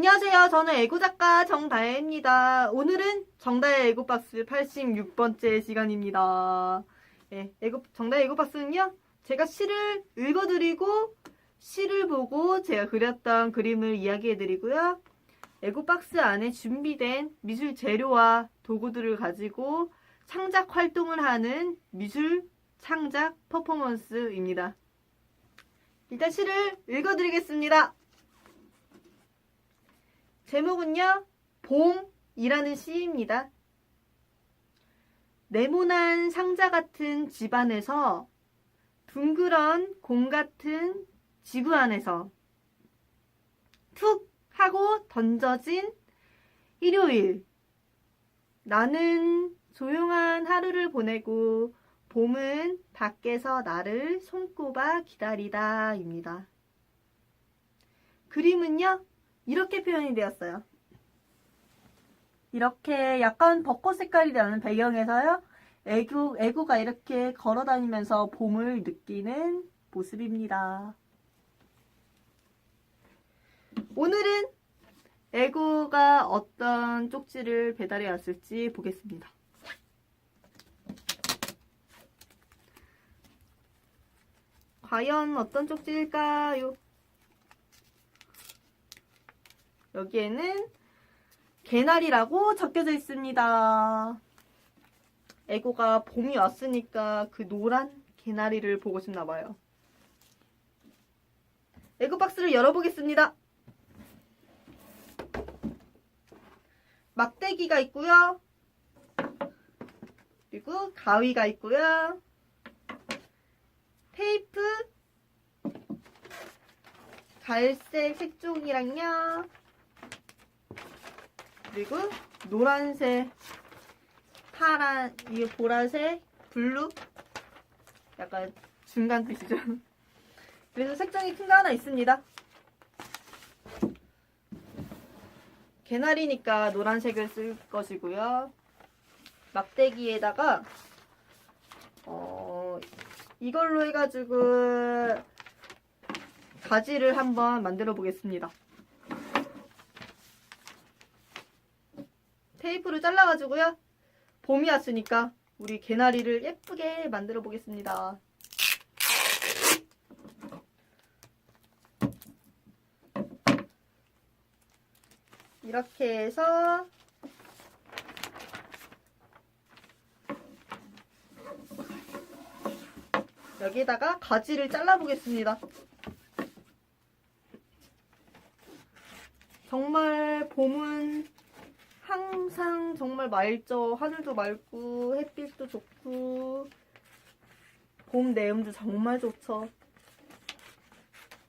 안녕하세요. 저는 애고 작가 정다혜입니다. 오늘은 정다혜 애고박스 86번째 시간입니다. 네, 애고, 정다혜 애고박스는요, 제가 시를 읽어드리고, 시를 보고 제가 그렸던 그림을 이야기해드리고요. 애고박스 안에 준비된 미술 재료와 도구들을 가지고 창작 활동을 하는 미술 창작 퍼포먼스입니다. 일단 시를 읽어드리겠습니다. 제목은요, 봄이라는 시입니다. 네모난 상자 같은 집 안에서 둥그런 공 같은 지구 안에서 툭 하고 던져진 일요일. 나는 조용한 하루를 보내고 봄은 밖에서 나를 손꼽아 기다리다입니다. 그림은요, 이렇게 표현이 되었어요. 이렇게 약간 벚꽃 색깔이 나는 배경에서요. 애구, 애구가 이렇게 걸어 다니면서 봄을 느끼는 모습입니다. 오늘은 애구가 어떤 쪽지를 배달해 왔을지 보겠습니다. 과연 어떤 쪽지일까요? 여기에는 개나리라고 적혀져 있습니다. 에고가 봄이 왔으니까 그 노란 개나리를 보고 싶나 봐요. 에고 박스를 열어보겠습니다. 막대기가 있고요. 그리고 가위가 있고요. 테이프, 갈색 색종이랑요. 그리고 노란색, 파란, 이게 보라색, 블루, 약간 중간 뜻이죠. 그래서 색종이 큰 거 하나 있습니다. 개나리니까 노란색을 쓸 것이고요. 막대기에다가 어, 이걸로 해가지고 가지를 한번 만들어 보겠습니다. 테이프를 잘라가지고요. 봄이 왔으니까 우리 개나리를 예쁘게 만들어 보겠습니다. 이렇게 해서 여기다가 가지를 잘라 보겠습니다. 정말 봄은 항상 정말 맑죠. 하늘도 맑고 햇빛도 좋고 봄 내음도 정말 좋죠.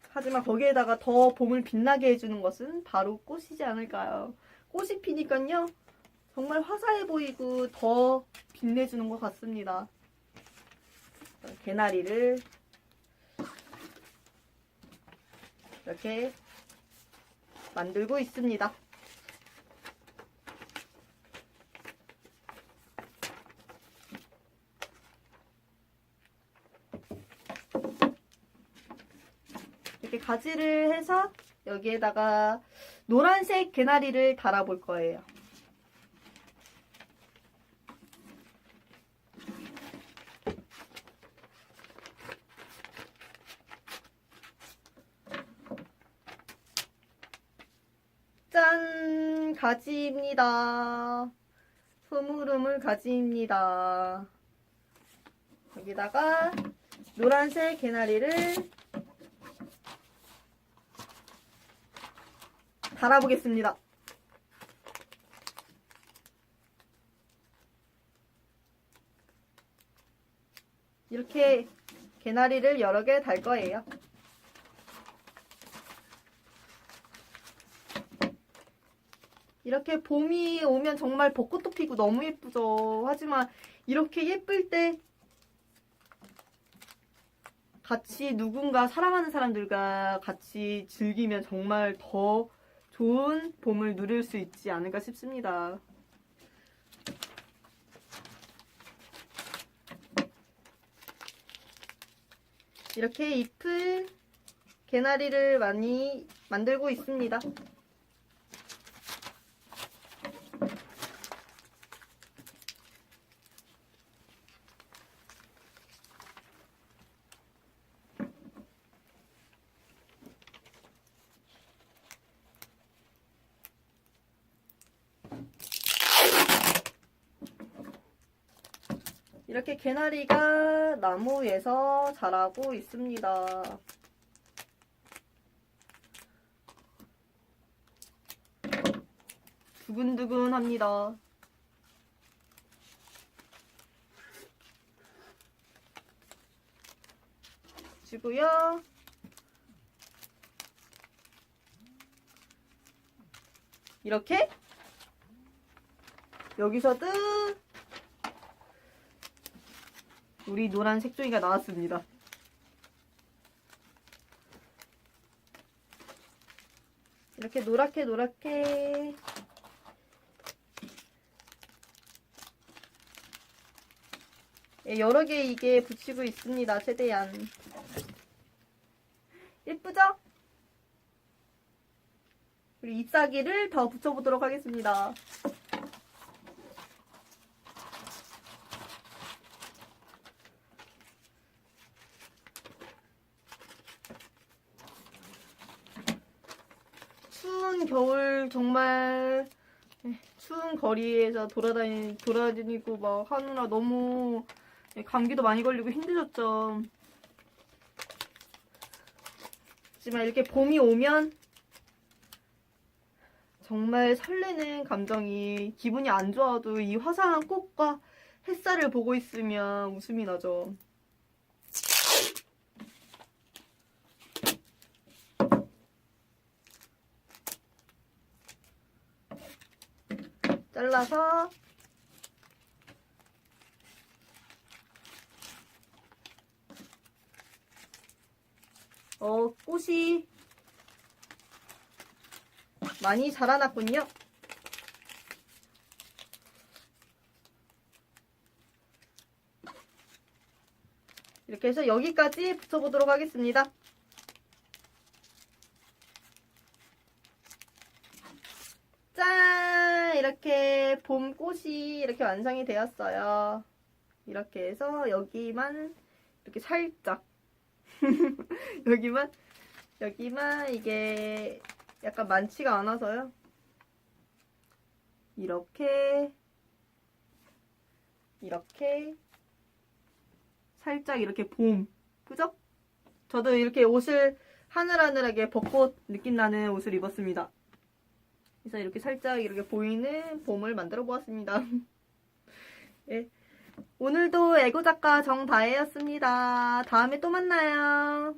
하지만 거기에다가 더 봄을 빛나게 해주는 것은 바로 꽃이지 않을까요? 꽃이 피니까요. 정말 화사해 보이고 더 빛내주는 것 같습니다. 개나리를 이렇게 만들고 있습니다. 이렇게 가지를 해서 여기에다가 노란색 개나리를 달아볼 거예요. 짠! 가지입니다. 흐물흐물 가지입니다. 여기다가 노란색 개나리를 달아보겠습니다. 이렇게 개나리를 여러 개 달 거예요. 이렇게 봄이 오면 정말 벚꽃도 피고 너무 예쁘죠. 하지만 이렇게 예쁠 때 같이 누군가 사랑하는 사람들과 같이 즐기면 정말 더 좋은 봄을 누릴 수 있지 않을까 싶습니다. 이렇게 잎을 개나리를 많이 만들고 있습니다. 이렇게 개나리가 나무에서 자라고 있습니다. 두근두근합니다. 주고요. 이렇게 여기서도 우리 노란 색종이가 나왔습니다. 이렇게 노랗게 노랗게 예, 여러 개 이게 붙이고 있습니다. 최대한 예쁘죠? 우리 잎사귀를 더 붙여보도록 하겠습니다. 겨울 정말 예, 추운 거리에서 돌아다니 돌아다니고 막 하느라 너무 예, 감기도 많이 걸리고 힘드셨죠. 하지만 이렇게 봄이 오면 정말 설레는 감정이 기분이 안 좋아도 이 화사한 꽃과 햇살을 보고 있으면 웃음이 나죠. 잘라서 어, 꽃이 많이 자라났군요. 이렇게 해서 여기까지 붙여보도록 하겠습니다. 짠! 이렇게 봄꽃이 이렇게 완성이 되었어요. 이렇게 해서 여기만 이렇게 살짝 여기만 여기만 이게 약간 많지가 않아서요. 이렇게 이렇게 살짝 이렇게 봄 그죠? 저도 이렇게 옷을 하늘하늘하게 벚꽃 느낌 나는 옷을 입었습니다. 그래서 이렇게 살짝 이렇게 보이는 봄을 만들어 보았습니다. 예. 오늘도 애고 작가 정다혜였습니다. 다음에 또 만나요.